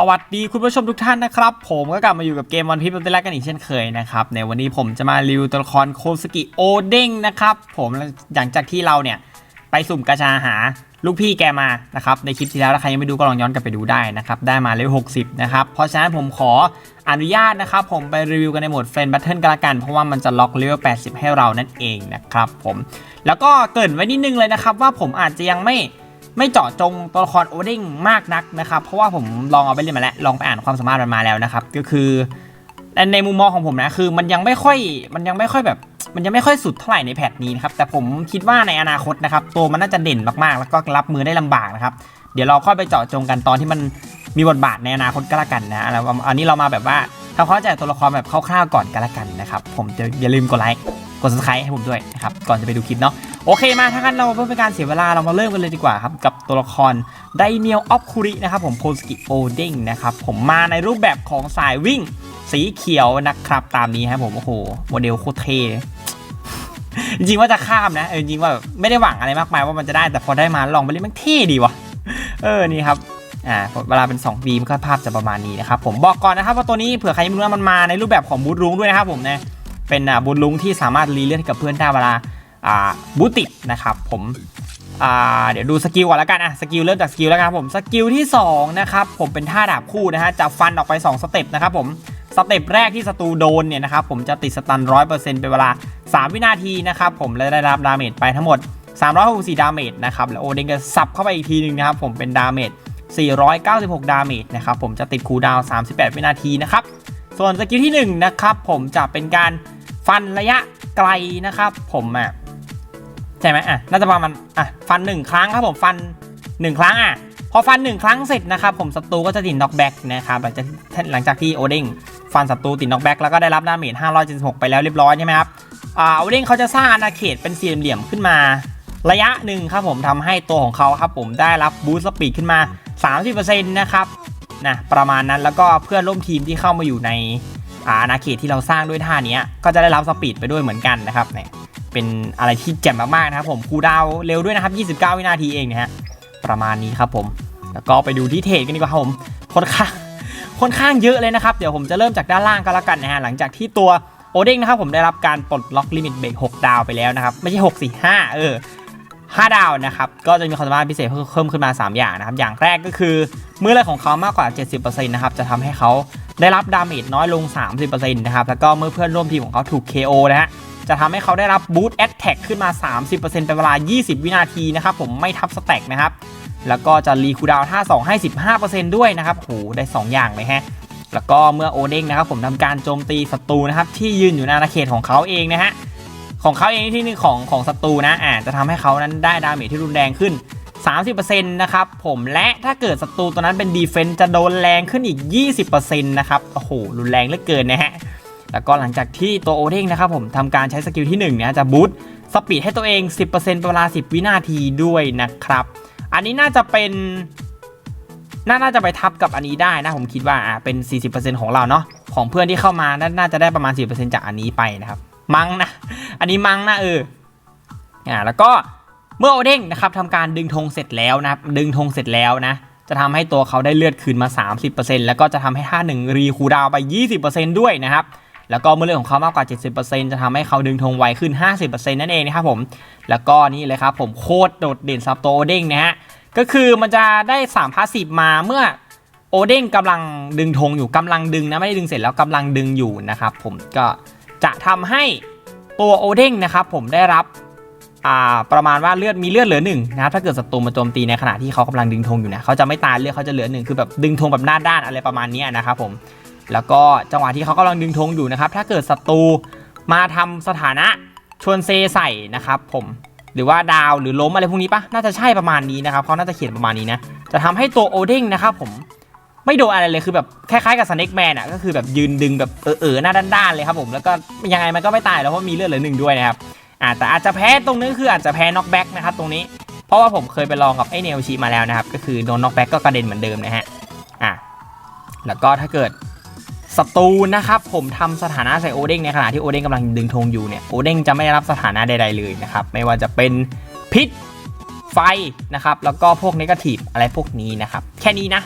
สวัสดีคุณผู้ชมทุกท่านนะครับ ผมก็กลับมาอยู่กับเกมวันพีชเป็นแรกกันอีกเช่นเคยนะครับ ในวันนี้ผมจะมารีวิวตัวละครโคสกิโอเด้งนะครับ ผมหลังจากที่เราเนี่ย ไปสุ่มกระชาหาลูกพี่แกมานะครับ ในคลิปที่แล้วถ้าใครยังไม่ดูก็ลองย้อนกลับไปดูได้นะครับ ได้มาเลเวล60 นะครับ เพราะฉะนั้นผมขออนุญาตนะครับ ผมไปรีวิวกันในโหมดเฟรนด์แบทเทิลกันละกัน เพราะว่ามันจะล็อกเลเวล80 ให้เรานั่นเองนะครับผมแล้วก็เกริ่นไว้นิดนึงเลยนะครับว่าผมอาจจะยังไม่ ไม่เจาะจงตัวละครโอเด้งมากนักนะครับ เพราะว่าผมลองเอาไปเล่นมาแล้ว ลองไปอ่านความสามารถมันมาแล้วนะครับ ก็คือในในมุมมองของผมนะคือมันยังไม่ค่อยมันยังไม่ค่อยแบบ มันยังไม่ค่อยสุดเท่าไหร่ในแพทนี้นะครับแต่ผมคิดว่าในอนาคตนะครับตัวมันน่าจะเด่นมากๆ แล้วก็รับมือได้ลำบากนะครับเดี๋ยวเราค่อยไปเจาะจงกันตอนที่มันมีบทบาทในอนาคตก็แล้วกันนะแล้วอันนี้เรามาแบบว่าทำความเข้าใจตัวละครแบบคร่าวๆก่อนก็แล้วกันนะครับผมจะอย่าลืมกดไลค์กด subscribe ให้ผมด้วยนะครับก่อนจะไปดูคลิปเนาะ โอเคมาถ้างั้นเราเพื่อเป็นการเสียเวลาเรามาเริ่มกันเลยดีกว่าครับ กับตัวละครไดเนียลออฟคูรินะครับผมโคสกิโอเด้งนะครับผมมาในรูปแบบของสายวิ่งสีเขียวนะครับตามนี้ครับผมโอ้โหโมเดลโคตรเทจริงว่าจะข้ามนะเออจริงว่าไม่ได้หวังอะไรมากมายว่ามันจะได้แต่พอได้มาลองไปเล่นมันเท่ดีวะเออนี่ครับอ่าเวลาเป็น2บีมก็ภาพจะประมาณนี้นะครับผมบอกก่อนนะครับว่าตัวนี้เผื่อใครไม่รู้นะมันมาในรูปแบบของบูทรุ้งด้วยนะครับผมนะเป็นอ่าบูทรุ้งที่สามารถรีเลือดให้กับเพื่อนได้เวลา บูติดนะครับผมเดี๋ยวดูสกิลก่อนแล้วกันอะสกิลเริ่มจากสกิลแล้วนครับผมสกิลที่สองนะครับผมเป็นท่าดาบคู่นะฮะจะฟันออกไปสองสเต็ปนะครับผมสเต็ปแรกที่ศัตรูโดนเนี่ยนะครับผมจะติดสตัน100%เปอร์เซ็นต์เวลา 3 วินาทีนะครับผมและได้รับดาเมจไปทั้งหมด 364 ดาเมจนะครับแล้วโอเดงก็ซับเข้าไปอีกทีหนึงนะครับผมเป็นดาเมจ496 ดาเมจนะครับผมจะติดคูลดาวน์38 วินาทีนะครับส่วนสกิลที่1นะครับผมจะเป็นการฟันระยะไกลนะครับผมอะ ใช่ไหมอะน่าจะประมาณอะฟัน1ครั้งครับผมฟัน1ครั้งอะพอฟัน1ครั้งเสร็จนะครับผมศัตรูก็จะติดน็อกแบ็กนะครับหลังจากหลังจากที่โอเด้งฟันศัตรูติดน็อกแบ็กแล้วก็ได้รับดาเมจ576 ไปแล้วเรียบร้อยใช่ไหมครับอ่าโอเด้งเขาจะสร้างอาณาเขตเป็นสี่เหลี่ยมขึ้นมา ระยะหนึ่งครับผมทำให้ตัวของเขาครับผมได้รับบูสต์สปีดขึ้นมา 30%นะครับนะประมาณนั้นแล้วก็เพื่อนร่วมทีมที่เข้ามาอยู่ในอาณาเขตที่เราสร้างด้วยท่าเนี้ยก็จะได้รับสปีดไปด้วยเหมือนกันนะครับเนี่ย เป็นอะไรที่แจ่มมากๆนะครับผมคูดาวเร็วด้วยนะครับ 29 วินาทีเองนะฮะประมาณนี้ครับผม แล้วก็ไปดูที่เทรดกันดีกว่าครับผมค่อนข้างค่อนข้างเยอะเลยนะครับ เดี๋ยวผมจะเริ่มจากด้านล่างก็แล้วกันนะฮะหลังจากที่ตัวโอเด้งนะครับผมได้รับการปลดล็อกลิมิตเบรก6ดาวไปแล้วนะครับ ไม่ใช่6สิ5เออ 5 ดาวนะครับ ก็จะมีความสามารถพิเศษเพิ่มขึ้นมา 3 อย่างนะครับ อย่างแรกก็คือเมื่อเลือดของเขามากกว่า 70%นะครับ จะทำให้เขาได้รับดาเมจน้อยลง 30%นะครับ แล้วก็เมื่อเพื่อนร่วมทีมของเขาถูก KO นะฮะ จะทำให้เขาได้รับบูตแอ t แทกขึ้นมา 30%เป็นเวลา 20 วินาทีนะครับผมไม่ทับสแต็กนะครับ แล้วก็จะรีคูดาวท่า2ให้ 15%ด้วยนะครับโหได้ 2 อย่างเลยฮะแล้วก็เมื่อโอเด้งนะครับผมทำการโจมตีศัตรูนะครับที่ยืนอยู่ในอาณาเขตของเขาเองนะฮะของเขาเองที่หนึ่งของของศัตรูนะอ่าจะทำให้เขานั้นได้ดาเมจที่รุนแรงขึ้น 30%นะครับผมและถ้าเกิดศัตรูตัวนั้นเป็นดีเฟนต์จะโดนแรงขึ้นอีก 20%นะครับโอ้โหรุนแรงเหลือเกินนะฮะ แล้วก็หลังจากที่ตัวโอเด้งนะครับผมทำการใช้สกิลที่1เนี่ยจะบูตสปีดให้ตัวเอง 10%เป็นเวลา 10 วินาทีด้วยนะครับ อันนี้น่าจะเป็นนาน่าจะไปทับกับอันนี้ได้นะผมคิดว่าอ่าเป็น 40%ของเราเนาะของเพื่อนที่เข้ามาน่านาจะได้ประมาณ 10%จากอันนี้ไปนะครับมั้งนะอันนี้มั้งนะเอออ่าแล้วก็เมื่อโอเด้งนะครับทำการดึงธงเสร็จแล้วนะครับดึงธงเสร็จแล้วนะจะทำให้ตัวเขาได้เลือดคืนมา 30%แล้วก็จะทำให้ท่าหนึ่งรีคูดาวไป 20%ด้วยนะครับ แล้วก็เมื่อเลือดของเขามากกว่า 70%จะทำให้เขาดึงธงไวขึ้น 50%นั่นเองนะครับผม แล้วก็นี่เลยครับผมโคตรโดดเด่นซับโตโอเด้งนะฮะ ก็คือมันจะได้3พาสซีฟมาเมื่อโอเด้งกำลังดึงธงอยู่กำลังดึงนะไม่ได้ดึงเสร็จแล้วกำลังดึงอยู่นะครับผมก็จะทำให้ตัวโอเด้งนะครับผมได้รับประมาณว่าเลือดมีเลือดเหลือหนึ่งนะครับถ้าเกิดศัตรูมาโจมตีในขณะที่เขากำลังดึงธงอยู่นะเขาจะไม่ตายเลือดเขาจะเหลือหนึ่งคือแบบดึงธงแบบหน้าด้านอะไรประมาณนี้นะครับผม แล้วก็จังหวะที่เขากำลังดึงธงอยู่นะครับ ถ้าเกิดศัตรูมาทำสถานะชวนเซใส่นะครับผมหรือว่าดาวหรือล้มอะไรพวกนี้ปะน่าจะใช่ประมาณนี้นะครับเขาน่าจะเขียนประมาณนี้นะจะทำให้ตัวโอเด้งนะครับผมไม่โดนอะไรเลยคือแบบคล้ายๆกับสเน็กแมนอะก็คือแบบยืนดึงแบบเออๆหน้าด้านๆเลยครับผมแล้วก็ยังไงมันก็ไม่ตายแล้วเพราะมีเลือดเหลือหนึ่งด้วยนะครับอ่าแต่อาจจะแพ้ตรงนี้คืออาจจะแพ้น็อกแบ็กนะครับตรงนี้ เพราะว่าผมเคยไปลองกับไอเนลชีมาแล้วนะครับก็คือโดนน็อกแบ็กก็กระเด็นเหมือนเดิมนะฮะอะแล้วก็ถ้าเกิด ศัตรูนะครับผมทำสถานะใส่โอเด้งในขณะที่โอเด้งกำลังดึงธงอยู่เนี่ยโอเด้งจะไม่ได้รับสถานะใด ๆเลยนะครับไม่ว่าจะเป็นพิษไฟนะครับแล้วก็พวกนกาทีฟอะไรพวกนี้นะครับแค่นี้นะ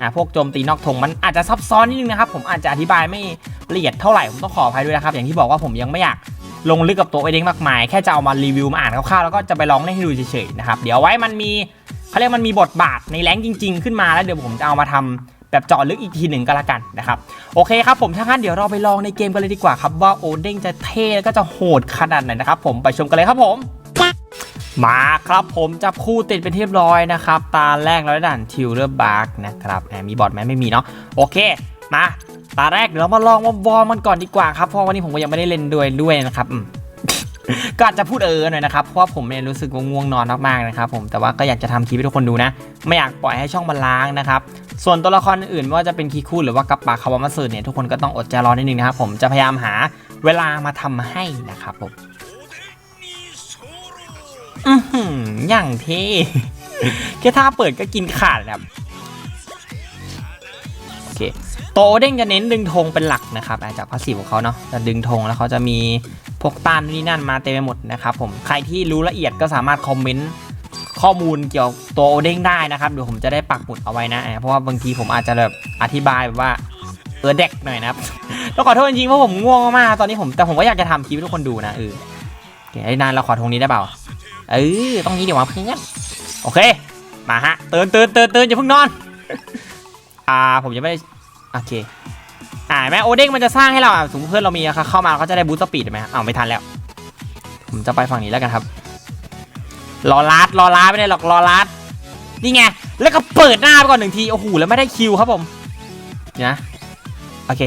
อ่าพวกโจมตีนอกธงมันอาจจะซับซ้อนนิดนึงนะครับผมอาจจะอธิบายไม่ละเอียดเท่าไหร่ผมต้องขออภัยด้วยนะครับอย่างที่บอกว่าผมยังไม่อยากลงลึกกับตัวโอเด้งมากมาย แค่จะเอามารีวิวมาอ่านคร่าวๆแล้วก็จะไปลองเล่นให้ดูเฉยๆนะครับเดี๋ยวไว้มันมีเขาเรียกมันมีบทบาทในแรงจริง ๆ ขึ้นมาแล้วเดี๋ยวผมจะเอามาทำ แบบเจาะลึกอีกทีหนึ่งก็แล้วกันนะครับโอเคครับผมถ้างั้นเดี๋ยวเราไปลองในเกมกันเลยดีกว่าครับว่าโอเด้งจะเท่แล้วก็จะโหดขนาดไหนนะครับผมไปชมกันเลยครับผมมาครับผมจับคู่ติดเป็นที่เรียบร้อยนะครับ ตาแรกเราได้ด่านทิวเลอร์บาร์กนะครับแหมมีบอร์ดไหมไม่มีเนาะโอเคมาตาแรกเดี๋ยวเรามาลองวอร์มมันก่อนดีกว่าครับเพราะวันนี้ผมก็ยังไม่ได้เล่นด้วยด้วยนะครับ ก็อาจจะพูดเออหน่อยนะครับ เพราะว่าผมเนี่ยรู้สึกว่าง่วงนอนมากๆนะครับผม แต่ว่าก็อยากจะทำคลิปให้ทุกคนดูนะ ไม่อยากปล่อยให้ช่องมันล้างนะครับ ส่วนตัวละครอื่นไม่ว่าจะเป็นคีคูหรือว่ากับปาคาวามาสึเนี่ยทุกคนก็ต้องอดใจรอนิดนึงนะครับผมจะพยายามหาเวลามาทำให้นะครับผมอือหือย่างเท่แค่ท่าเปิดก็กินขาดนะครับโอเคโตเด้งจะเน้นดึงธงเป็นหลักนะครับจากพาสีของเขาเนาะจะดึงธงแล้วเขาจะมี พวกต้านนี่นั่นมาเต็มไปหมดนะครับผมใครที่รู้ละเอียดก็สามารถคอมเมนต์ข้อมูลเกี่ยวกับตัวโอเด้งได้นะครับเดี๋ยวผมจะได้ปักหมุดเอาไว้นะ เพราะว่าบางทีผมอาจจะแบบอธิบายแบบว่าเออเด็กหน่อยนะครับต้องขอโทษจริงๆเพราะผมง่วงมากตอนนี้ผมแต่ผมก็อยากจะทำคลิปให้ทุกคนดูนะเออไอ้นานเราขอธงนี้ได้เปล่าเออต้องนี้เดี๋ยวมาเพื่อนโอเคมาฮะเตือนเตือนเตือนเตือนอย่าเพิ่งนอน อ่าผมยังไม่โอเค อ่าแม่โอเด้งมันจะสร้างให้เราอะสมมติเพื่อนเรามีอะเข้ามาเขาจะได้บูสต์สปีดไหมอ้าวไม่ทันแล้ว ผมจะไปฝั่งนี้แล้วกันครับรอลัดรอลัดไม่ได้หรอกรอลัดนี่ไงแล้วก็เปิดหน้าไปก่อนหนึ่งทีโอ้โหแล้วไม่ได้คิวครับผมเดี๋ยวนะโอเค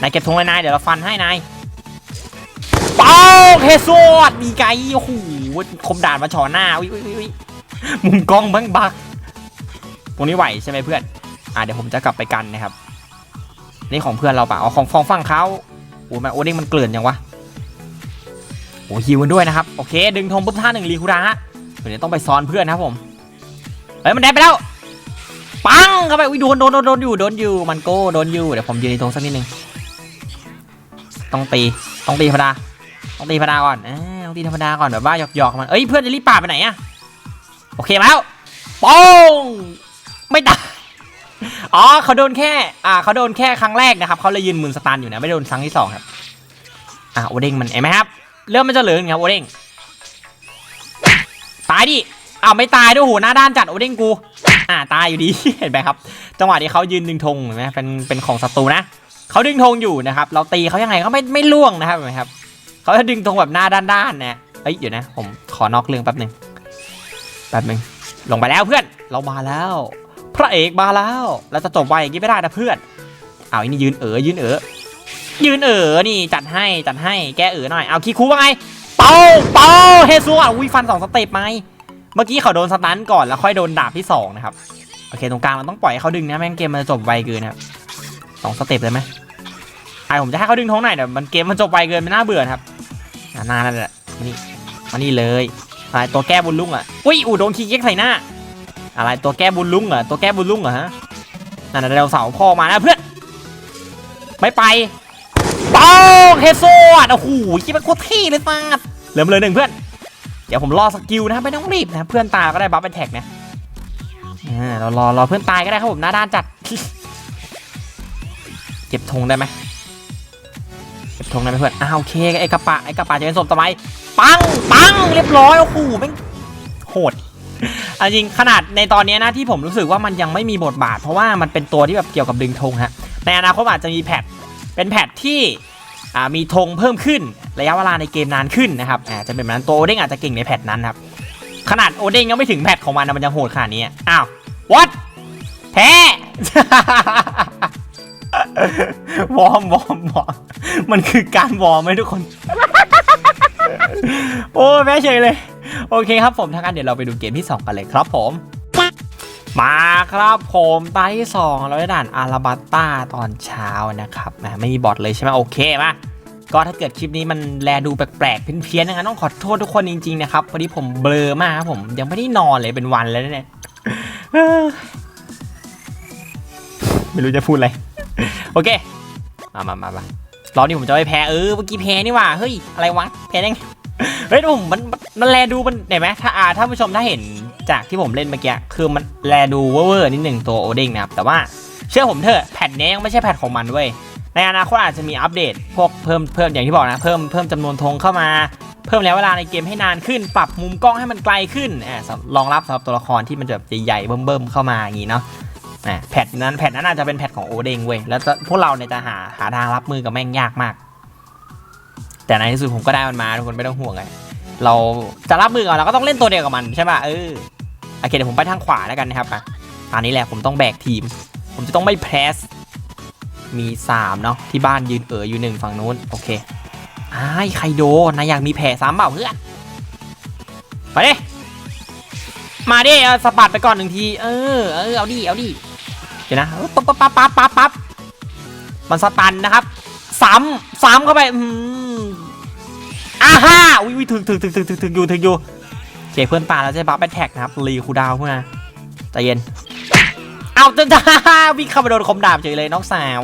นายเก็บธงเลยนายเดี๋ยวเราฟันให้นายเป้าเฮสวดดีไกโอ้โหคมด่านมาฉอหน้าวิววิวมุมกล้องบังบักตรงนี้ไหวใช่ไหมเพื่อนอ่าเดี๋ยวผมจะกลับไปกันนะครับ นี่ของเพื่อนเราเปล่าเอาของฟองฟังเขาโอ้แม่โอเด้งมันเกลื่อนยังวะโอ้ฮิวกันด้วยนะครับโอเค ดึงธงปุ๊บท่าหนึ่งรีคูดาฮะเดี๋ยวต้องไปซ้อนเพื่อนนะครับผมเฮ้ยมันได้ไปแล้วปังเข้าไปอุ้ยโดนโดนโดนอยู่โดนอยู่มันโก้โดนอยู่เดี๋ยวผมยืนในธงสักนิดนึงต้องตีต้องตีธรรมดาต้องตีธรรมดาก่อนเออต้องตีธรรมดาก่อนแบบว่าหยอกๆมันเอ้ยเพื่อนจะรีบป่าไปไหนอะโอเคแล้วป้งไม่ตาย อ๋อเขาโดนแค่ อ่าเขาโดนแค่ครั้งแรกนะครับเขาเลยยืนหมืนสตันอยู่นะไม่โดนครั้งที่สองครับอ่าโอเด้งมันเห็นไหมครับเริ่มมันจะเหลืองครับโอเด้งตายดิอ้าวไม่ตายด้วยโหหน้าด้านจัดโอเด้งกู อ่าตายอยู่ดีเห็นไหมครับ จังหวะที่เขายืนดึงธงเห็นไหมเป็นเป็นของศัตรูนะเขาดึงธงอยู่นะครับ เราตีเขายังไงก็ไม่ไม่ล่วงนะครับเห็นไหมครับเขาจะดึงตรงแบบหน้าด้านๆเนี่ยเอ้ยเดี๋ยวนะ ผมขอนอกเรื่องแป๊บหนึ่งแป๊บหนึ่งลงไปแล้วเพื่อน เรามาแล้ว พระเอกมาแล้ว เราจะจบไวอย่างนี้ไม่ได้นะเพื่อน เอาอันนี้ยืนเอ๋อยืนเอ๋อยืนเอ๋อนี่จัดให้จัดให้แกเอ๋อหน่อย เอาคีคูว่าไง เป้าเป้าเฮซัวอุ้ยฟันสองสเต็ปไหมเมื่อกี้เขาโดนสตันก่อนแล้วค่อยโดนดาบที่สองนะครับ โอเคตรงกลางเราต้องปล่อยให้เขาดึงนะแม่งเกมมันจะจบไวเกินนะครับสองสเต็ปเลยไหมไอผมจะให้เขาดึงท้องหน่อยเดี๋ยวมันเกมมันจบไวเกินมันน่าเบื่อครับนานั่นแหละนี่มานี่เลยอะไรตัวแก้บุญลุงอะอุ้ยอูโดนคีเก๊กใส่หน้า อะไรตัวแก้บุญลุงเหรอตัวแก้บุญลุงเหรอฮะนั่นเดวเสาพ่อมาแล้วเพื่อนไม่ไปป้าเฮโซดโอ้โหคิดมันโคตรเท่เลยสัสเหลือมาเลยหนึ่งเพื่อน เดี๋ยวผมรอสกิลนะไม่ต้องรีบนะเพื่อนตายก็ได้บัฟเป็นแท็กนะอ่าเรารอรอเพื่อนตายก็ได้ครับผมหน้าด้านจัดเก็บธงได้ไหมเก็บธงได้ไหมเพื่อนอ้าวโอเคไอ้กระปะไอ้กระปะจะเป็นศพทำไมปังปังเรียบร้อยโอ้โหแม่งโหด อาจริงขนาดในตอนนี้นะที่ผมรู้สึกว่ามันยังไม่มีบทบาท เพราะว่ามันเป็นตัวที่แบบเกี่ยวกับดึงธงฮะในอนาคตอาจจะมีแพทเป็นแพทที่มีธงเพิ่มขึ้นระยะเวลาในเกมนานขึ้นนะครับอาจจะเป็นแบบนั้นตัวโอเด้งอาจจะเก่งในแพทนั้นครับขนาดโอเด้งยังไม่ถึงแพทของมันนะมันยังโหดขนาดนี้อ้าว what แพ้วอร์มวอร์มวอร์มมันคือการวอร์มไหมทุกคน โอ้แม่เฉยเลย โอเคครับผมถ้างั้นเดี๋ยวเราไปดูเกมที่ 2 กันเลยครับผมมาครับผมตาที่2เราได้ด่านอาราบัตตาตอนเช้านะครับนะไม่มีบอทเลยใช่ไหมโอเคมาก็ถ้าเกิดคลิปนี้มันแลดูแปลกๆเพี้ยนๆอย่างนั้นต้องขอโทษทุกคนจริงๆนะครับพอดีผมเบลอมากครับผมยังไม่ได้นอนเลยเป็นวันแล้วเนี่ยไม่รู้จะพูดอะไรโอเคมามามามารอบนี้ผมจะไปแพ้เออเมื่อกี้แพ้นี่ว่าเฮ้ยอะไรวะแพ้ได้ไง เฮ้ยผมมันมันแลดูมันเห็นไหมถ้าอ่าถ้าผู้ชมถ้าเห็นจากที่ผมเล่นเมื่อกี้คือมันแลดูเวอร์นิดหนึ่งตัวโอเด้งนะครับแต่ว่าเชื่อผมเถอะแพทนี้ยังไม่ใช่แพทของมันเว้ยในอนาคตอาจจะมีอัปเดต พวกเพิ่มเพิ่มอย่างที่บอกนะ เพิ่มเพิ่มจำนวนธงเข้ามา เพิ่มระยะเวลาในเกมให้นานขึ้น ปรับมุมกล้องให้มันไกลขึ้นอ่ารองรับสำหรับตัวละครที่มันแบบใหญ่ๆเบิ่มๆเข้ามาอย่างนี้เนาะแพทนั้นแพทนั้นอาจจะเป็นแพทของโอเด้งเว้ยแล้วจะพวกเราเนี่ยจะหาหาทางรับมือกับแม่งยากมาก แต่ในที่สุดผมก็ได้มันมาทุกคนไม่ต้องห่วงเลยเราจะรับมือกับมันเราก็ต้องเล่นตัวเดียวกับมันใช่ป่ะเออโอเคเดี๋ยวผมไปทางขวาแล้วกันนะครับอะตอนนี้แหละผมต้องแบกทีม ผมจะต้องไม่แพรสมี3เนาะที่บ้านยืนเอ๋ออยู่หนึ่งฝั่งนู้นโอเคอ้ายไคโดนายอยากมีแผลซ้ำเปล่าเพื่อนมาดิมาดิเอาสะบัดไปก่อนหนึ่งที เออเออเอาดิเอาดิเดี๋ยวนะปั๊บปั๊บปั๊บปั๊บปั๊บมันสตันนะครับซ้ำซ้ำเข้าไปอืม ฮ่าอุ้ยถึงถึงถึงถึงถึงถึงอยู่ถึงอยู่เคเพื่อนป่าแล้วใช่บัฟแบทแท็กนะครับรีคูดาวเพื่อนใจเย็นเอาจะจ้าวิ่งเข้าไปโดนคมดาบเฉยเลยน้องสาว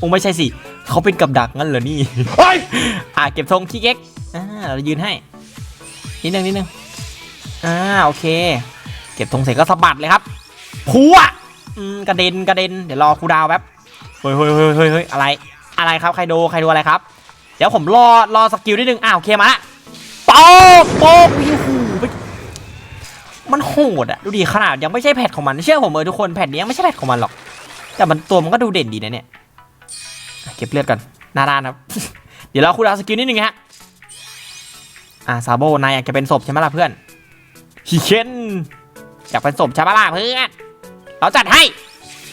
องไม่ใช่สิเขาเป็นกับดักงั้นเหรอนี่เฮ้ยอ่าเก็บธงขี้เก๊กอ่าเรายืนให้นิดนึงนิดนึงอ่าโอเค เก็บธงเสร็จก็สะบัดเลยครับพัวอืมกระเด็นกระเด็นเดี๋ยวรอคูดาวแป๊บเฮ้ยเฮ้ยเฮ้ยเฮ้ยเฮ้ยอะไร อะไรครับใครโดใครโดอะไรครับ เดี๋ยวผมรอรอสกิลนิดนึงอ้าวโอเคมาละโป๊กโป๊กโอ้โหไปมันโหดอะดูดิขนาดยังไม่ใช่แพทของมันเชื่อผมเออทุกคนแพทนี้ยังไม่ใช่แพทของมันหรอก แต่มันตัวมันก็ดูเด่นดีนะเนี่ยเก็บเลือดก่อนหน้าด้านครับ เดี๋ยวเราคูดาวสกิลนิดนึงฮะอ่าซาโบนายอยากจะเป็นศพใช่ไหมล่ะเพื่อนฮิเคนอยากเป็นศพใช่ไหมล่ะเพื่อนเราจัดให้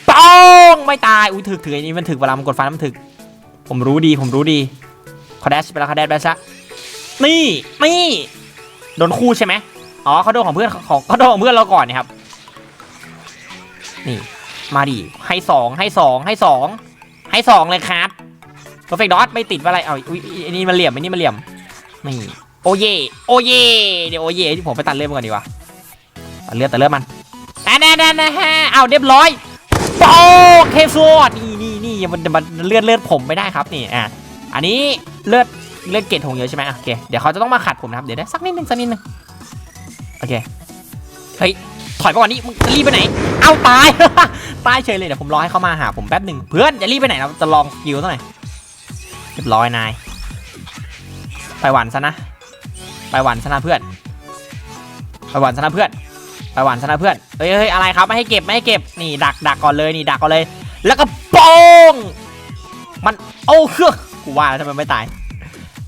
ป้องไม่ตายอุ้ยถึกถึกไอ้นี่มันถึกเวลามันกดฟันมันถึก ผมรู้ดีผมรู้ดี เขาแดชไปแล้วเขาแดชไปซะนี่นี่โดนคู่ใช่ไหมอ๋อเขาโดนของเพื่อนของเขาโดนของเพื่อนเราก่อนเนี่ยครับ นี่ มาดิให้สองให้สองให้สองให้สองเลยครับโปรเฟกดอทไม่ติดอะไรเอาอุ้ยอันนี้มันเหลี่ยมอันนี้มันเหลี่ยมนี่โอเยโอเยเดี๋ยวโอเยที่ผมไปตัดเลือดมันก่อนดีกว่าตัดเลือดตัดเลือดมันแน่แน่แน่แน่เอาเรียบร้อยโป๊กเคฟอร์ดนี่นี่นี่มันมันเลือดเลือดผมไม่ได้ครับนี่อะ อันนี้เลือดเลือดเกตหงเยอะใช่ไหมโอเค เดี๋ยวเขาจะต้องมาขัดผมนะครับ เดี๋ยวได้สักนิดนึงสักนิดนึงโอเค เฮ้ย ถอยไปก่อนนี่มึงจะรีบไปไหน เอาตาย ตายเฉยเลย เดี๋ยวผมรอให้เขามาหาผมแป๊บหนึ่งเพื่อนอย่ารีบไปไหนเราจะลองสกิลเท่าไหร่อยเรียบร้อยนาย ไปหวันซะนะ ไปหวันซะนะเพื่อน ไปหวันซะนะเพื่อน ไปหวันซะนะเพื่อน เฮ้ยเฮ้ยอะไรครับไม่ให้เก็บไม่ให้เก็บ นี่ดักดักก่อนเลยนี่ดักก่อนเลย แล้วก็โป้งมัน โอ้เครื่อง กูว่าแล้วทำไมไม่ตาย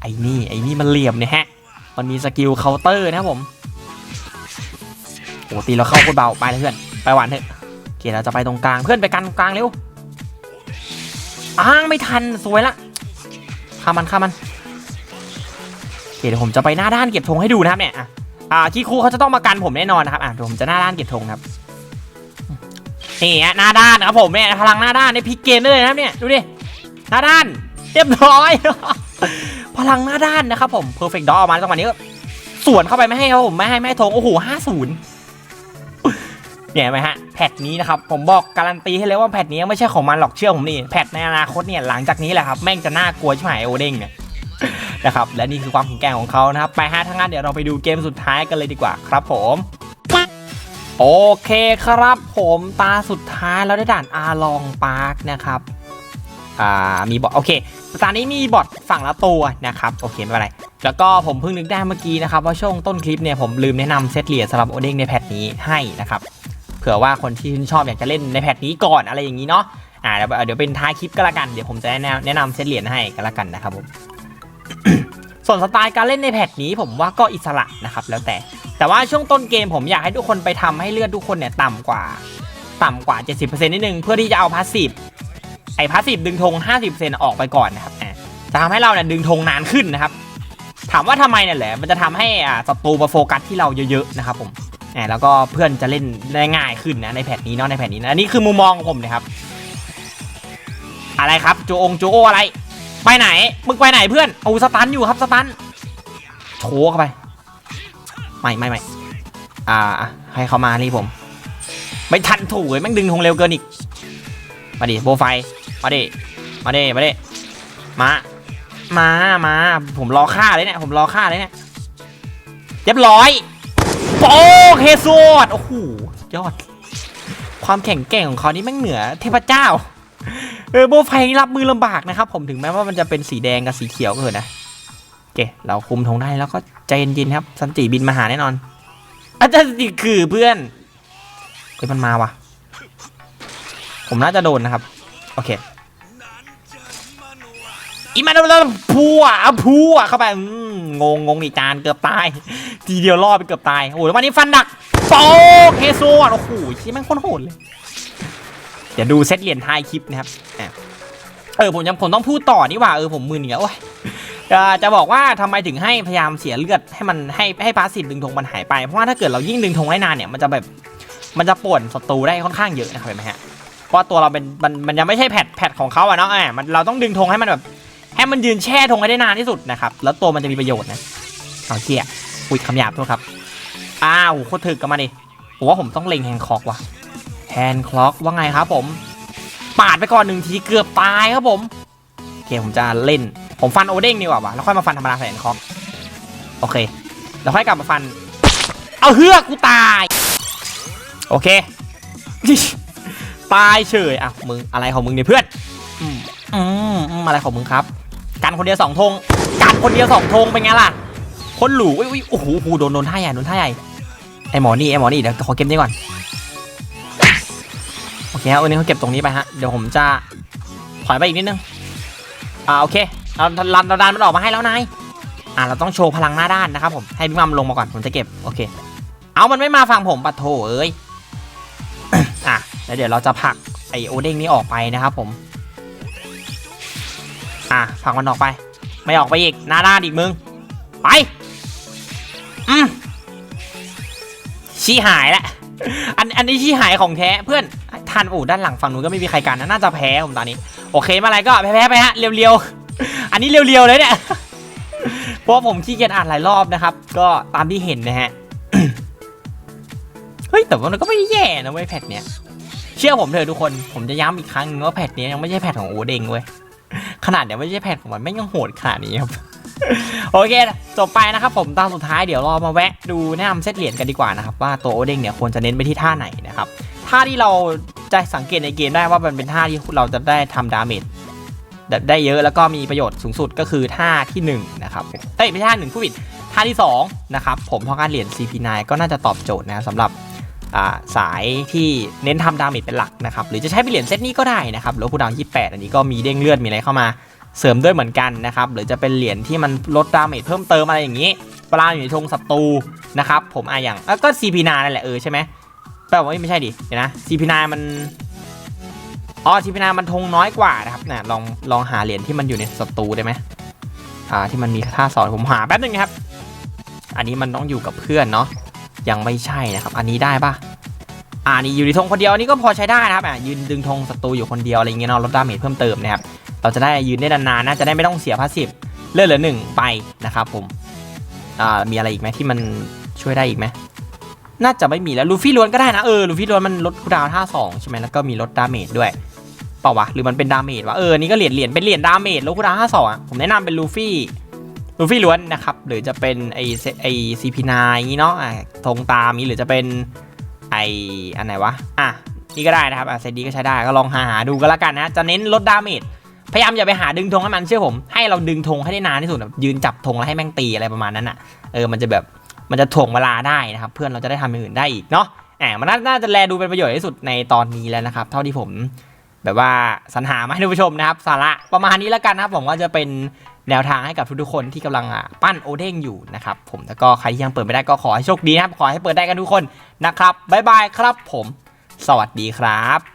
ไอ้นี่ไอ้นี่มันเหลี่ยมเนี่ยฮะ มันมีสกิลเคาน์เตอร์นะครับผมโอ้ตีเราเข้าโคตรเบาไปเลยเพื่อนไปหวานเถอะโอเคเราจะไปตรงกลางเพื่อนไปกันกลางเร็วอ้างไม่ทันสวยละข้ามันข้ามมันโอเคเดี๋ยวผมจะไปหน้าด้านเก็บธงให้ดูนะครับเนี่ยอะอ่าคีคูเขาจะต้องมากันผมแน่นอนนะครับอะเดี๋ยวผมจะหน้าด้านเก็บธงครับนี่ฮะหน้าด้านนะครับผมเนี่ยพลังหน้าด้านในพลิกเกมได้เลยนะครับเนี่ยดูดิหน้าด้าน เรียบร้อย พลังหน้าด้านนะครับผม perfect dog อออกมาจังหวะนี้ก็สวนเข้าไปไม่ให้ครับผมไม่ให้ไม่ให้ธงโอ้โหห้าศูนย์เนี่ยไหมฮะแพทนี้นะครับผมบอกการันตีให้เลยว่าแพทนี้ไม่ใช่ของมันหรอกเชื่อผมนี่แพทในอนาคตเนี่ยหลังจากนี้แหละครับแม่งจะน่ากลัวใชิบหายโอเด้งเนี่ยนะครับและนี่คือความแข็งแกร่งของเขานะครับไปฮะทั้างนั้นเดี๋ยวเราไปดูเกมสุดท้ายกันเลยดีกว่าครับผมโอเคครับผมตาสุดท้ายเราได้ด่านอาลองปาร์คนะครับอ่ามีบอทโอเค ตอนนี้มีบอทฝั่งละตัวนะครับโอเคไม่เป็นไรแล้วก็ผมเพิ่งนึกได้เมื่อกี้นะครับว่าช่วงต้นคลิปเนี่ยผมลืมแนะนำเซตเหรียญสำหรับโอเด้งในแพทนี้ให้นะครับเผื่อว่าคนที่ชื่นชอบอยากจะเล่นในแพทนี้ก่อนอะไรอย่างนี้เนาะอ่าเดี๋ยวเดี๋ยวเป็นท้ายคลิปก็แล้วกันเดี๋ยวผมจะแนะนำแนะนำเซตเหรียญให้ก็แล้วกันนะครับผมส่วนสไตล์การเล่นในแพทนี้ผมว่าก็อิสระนะครับแล้วแต่ แต่ว่าช่วงต้นเกมผมอยากให้ทุกคนไปทำให้เลือดทุกคนเนี่ยต่ำกว่า ต่ำกว่า 70%นิดนึงเพื่อที่จะเอาพาสซีฟ ไอ้พาสซีฟดึงธง50%ออกไปก่อนนะครับอ่าจะทำให้เราเนี่ยดึงธงนานขึ้นนะครับ ถามว่าทำไมเนี่ยแหละ มันจะทำให้อ่าศัตรูมาโฟกัสที่เราเยอะๆนะครับผมแหมแล้วก็เพื่อนจะเล่นได้ง่ายขึ้นนะในแพทนี้เนาะในแพทนี้นะอันนี้คือมุมมองของผมนะครับ อะไรครับโจองโจโออะไร ไปไหนมึงไปไหนเพื่อนโอ้สตันอยู่ครับสตันโชว์เข้าไปไม่ไม่ไม่อ่า ให้เขามานี่ผม ไม่ทันถูกเลยแม่งดึงธงเร็วเกินอีกมาดิโบไฟ มาดิ มาดิ มาดิ มา มา มา ผมรอฆ่าเลยเนี่ย ผมรอฆ่าเลยเนี่ย เรียบร้อยโป๊กเฮซวดโอ้โหยอด ความแข็งแกร่งของเขานี่แม่งเหนือเทพเจ้า เออโบไฟรับมือลำบากนะครับ ผมถึงแม้ว่ามันจะเป็นสีแดงกับสีเขียวก็เถอะนะโอเค เราคุมธงได้แล้วก็ใจเย็นๆครับ สันติบินมาหาแน่นอนอาจารย์สันติคือเพื่อนเฮ้ยมันมาว่ะ ผมน่าจะโดนนะครับ โอเค อีมันแล้วพัวเอาพัวเข้าไปงงงงอีจานเกือบตาย ทีเดียวรอดไปเกือบตายโอ้โหแล้ววันนี้ฟันดักโปเฮโซอะโอ้โหชี้แม่งโคตรโหดเลยเดี๋ยวดูเซตเหรียญท้ายคลิปนะครับเออผมยังผมต้องพูดต่อนี่หว่าเออผมมึนอีกแล้วโอ้ยจะบอกว่าทำไมถึงให้พยายามเสียเลือดให้มันให้ให้พาสซีฟดึงธงมันหายไปเพราะว่าถ้าเกิดเรายิ่งดึงธงได้นานเนี่ยมันจะแบบมันจะป่วนศัตรูได้ค่อนข้างเยอะนะครับเห็นไหมฮะเพราะตัวเราเป็นมันมันยังไม่ใช่แพทแพทของเขาอะเนาะแหมมันเราต้องดึงธงให้มันแบบ ให้มันยืนแช่ธงให้ได้นานที่สุดนะครับ แล้วตัวมันจะมีประโยชน์นะเอาเกียอุ้ยคำหยาบโทษครับ อ้าวโคตรถึกกันมาดิผมว่าผมต้องเล็งแฮนคล็อกว่ะแฮนคล็อกว่าไงครับผม ปาดไปก่อนหนึ่งทีเกือบตายครับผมโอเคผมจะเล่น ผมฟันโอเด้งดีกว่าวะแล้วค่อยมาฟันธรรมดาแฮนคล็อก โอเค แล้วค่อยกลับมาฟัน เอาเฮือกกูตาย โอเค ตายเฉยอะมึงอะไรของมึงเนี่ยเพื่อนอืมอืมอะไรของมึงครับ กันคนเดียวสองธงกันคนเดียวสองธงเป็นไงล่ะ คนหลูอุ้ยอุ้ยโอ้โหโอ้โดนโดนท่าใหญ่โดนท่าใหญ่ไอหมอนี่ไอหมอนี่เดี๋ยวขอเก็บนี่ก่อนโอเคครับวันนี้เขาเก็บตรงนี้ไปฮะเดี๋ยวผมจะถอยไปอีกนิดนึงอ่าโอเคเราเราเราดันมันออกมาให้แล้วนายอ่าเราต้องโชว์พลังหน้าด้านนะครับผมให้พี่มัมลงมาก่อนผมจะเก็บโอเค เอามันไม่มาฟังผมปะโถเอ้ยอะแล้วเดี๋ยวเราจะผลักไอโอเด้งนี้ออกไปนะครับผม อะผลักมันออกไป ไม่ออกไปอีก หน้าด้านอีกมึง ไป อืมชี้หายแล้วอันอันนี้ชี้หายของแท้เพื่อนทันโอ้ด้านหลังฝั่งนู้นก็ไม่มีใครกันนะน่าจะแพ้ผมตอนนี้ โอเคมาอะไรก็แพ้ๆไปฮะเรียวๆ อันนี้เรียวๆเลยเนี่ยเพราะผมขี้เกียจอ่านหลายรอบนะครับ ก็ตามที่เห็นนะฮะเฮ้ยแต่ว่ามันก็ไม่แย่นะเว้ยแพทเนี้ยเชื่อผมเถอะทุกคนผมจะย้ำอีกครั้งว่าแพทเนี้ยยังไม่ใช่แพทของโอเดงเว้ย ขนาดเดี๋ยวไม่ใช่แพทของมันไม่ยังโหดขนาดนี้ครับ โอเค จบไปนะครับผมตอนสุดท้ายเดี๋ยวเรามาแวะดูแนะนำเซตเหรียญกันดีกว่านะครับ ว่าตัวโอเด้งเนี่ยควรจะเน้นไปที่ท่าไหนนะครับท่าที่เราจะสังเกตในเกมได้ว่ามันเป็นท่าที่เราจะได้ทำดาเมจได้เยอะแล้วก็มีประโยชน์สูงสุดก็คือท่าที่หนึ่งนะครับเอ้ยไม่ใช่ท่าหนึ่งผู้ผิดท่าที่สองนะครับผมเพราะการเหรียญ CP9 ก็น่าจะตอบโจทย์นะสำหรับ สายที่เน้นทำดาเมจเป็นหลักนะครับหรือจะใช้เป็นเหรียญเซตนี้ก็ได้นะครับแล้วคูดาว28 อันนี้ก็มีเด้งเลือดมีอะไรเข้ามาเสริมด้วยเหมือนกันนะครับหรือจะเป็นเหรียญที่มันลดดาเมจเพิ่มเติมอะไรอย่างนี้เวลาอยู่ในธงศัตรูนะครับผมอะอย่างเอ้ยก็ CP9 นั่นแหละเออใช่ไหมแปลว่าไม่ใช่ดิเดี๋ยวนะ CP9 มันอ๋อ CP9 มันธงน้อยกว่านะครับนะลองลองหาเหรียญที่มันอยู่ในศัตรูได้ไหมอ่าที่มันมีท่าสอนผมหาแป๊บนึงครับ อันนี้มันต้องอยู่กับเพื่อนเนาะ ยังไม่ใช่นะครับ อันนี้ได้ปะอ่านี่อยู่ในธงคนเดียวนนี้ก็พอใช้ได้นะครับอะยืนดึงธงศัตรูอยู่คนเดียวอะไรเงี้ยเนาะลดดาเมจเพิ่มเติมนะครับเราจะได้ยืนได้นานๆนะจะได้ไม่ต้องเสียพาสซีฟเลือดเหลือหนึ่งไปนะครับผมอ่ามีอะไรอีกไหมที่มันช่วยได้อีกไหมน่าจะไม่มีแล้วลูฟี่ล้วนก็ได้นะเออลูฟี่ล้วนมันลดคูดาวท่าสองใช่ไหมแล้วก็มีลดดาเมจด้วยเปล่าวะหรือมันเป็นดาเมจวะเออนี่ก็เหรียญเหรียญเป็นเหรียญดาเมจลดคูดาวท่าสองอะผมแนะนำเป็นลูฟี่ ลูฟี่ล้วนนะครับ หรือจะเป็นไอไอซีพีนาอย่างนี้เนาะอะธงตามนี้หรือจะเป็นไออันไหนวะ อะ นี่ก็ได้นะครับอะเซตดีก็ใช้ได้ก็ลองหาหาดูก็แล้วกันนะ จะเน้นลดดาเมจพยายามอย่าไปหาดึงธงให้มันเชื่อผม ให้เราดึงธงให้ได้นานที่สุดแบบยืนจับธงแล้วให้แม่งตีอะไรประมาณนั้นอะเออมันจะแบบมันจะถ่วงเวลาได้นะครับ เพื่อนเราจะได้ทำอย่างอื่นได้อีกเนาะแหมมันน่าน่าจะแลดูเป็นประโยชน์ที่สุดในตอนนี้แล้วนะครับ เท่าที่ผมแบบว่าสรรหามาให้ท่านผู้ชมนะครับ สาระประมาณนี้แล้วกันนะครับผมว่าจะเป็น แนวทางให้กับทุกๆคนที่กำลังอะปั้นโอเด้งอยู่นะครับผมแล้วก็ใครที่ยังเปิดไม่ได้ก็ขอให้โชคดีนะครับขอให้เปิดได้กันทุกคนนะครับบ๊ายบายครับผม สวัสดีครับ